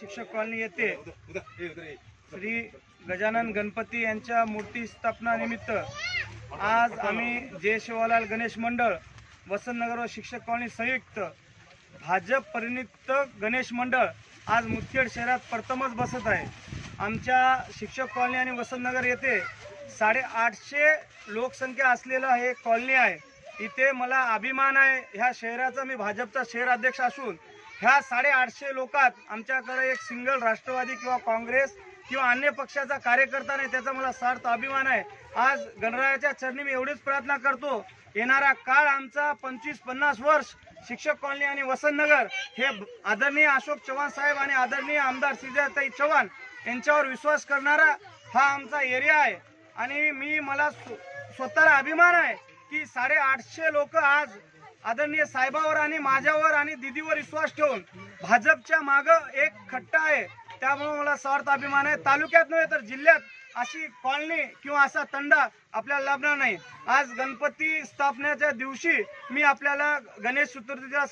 शिक्षक कॉलनी येथे श्री गजानन गणपती यांच्या मूर्ती स्थापना निमित्त आज आम्ही जय शिवालाल गणेश मंडळ वसंतनगर व शिक्षक कॉलनी संयुक्त भाजप परिणित गणेश मंडळ आज मुदखेड शहरात प्रथमच बसत आहे. आमच्या शिक्षक कॉलनी आणि वसंतनगर येथे साडेआठशे लोकसंख्या असलेलं हे कॉलनी आहे. इथे मला अभिमान आहे. ह्या शहराचा मी भाजपचा शहर अध्यक्ष असून ह्या साडेआठशे लोकात आमच्याकडे एक सिंगल राष्ट्रवादी किंवा काँग्रेस किंवा अन्य पक्षाचा कार्यकर्ता नाही त्याचा मला सार्थ अभिमान आहे. आज गणरायाच्या चरणी मी एवढीच प्रार्थना करतो. येणारा काळ आमचा पंचवीस पन्नास वर्ष शिक्षक कॉलनी आणि वसंतनगर हे आदरणीय अशोक चव्हाण साहेब आणि आदरणीय आमदार सिद्धार्थताई चव्हाण यांच्यावर विश्वास करणारा हा आमचा एरिया आहे. आणि मी मला स्व- स्वतःला अभिमान आहे. की साडेआठशे लोक आज आदरणीय साहेबावर आणि माझ्यावर आणि दिदीवर विश्वास ठेवून भाजपच्या माग एक खट्टा आहे. त्यामुळे मला स्वार्थ अभिमान आहे. तालुक्यात नव्हे तर जिल्ह्यात अशी कॉलनी किंवा असा तंडा आपल्याला लाभणार नाही. आज गणपती स्थापनेच्या दिवशी मी आपल्याला गणेश चतुर्थीच्या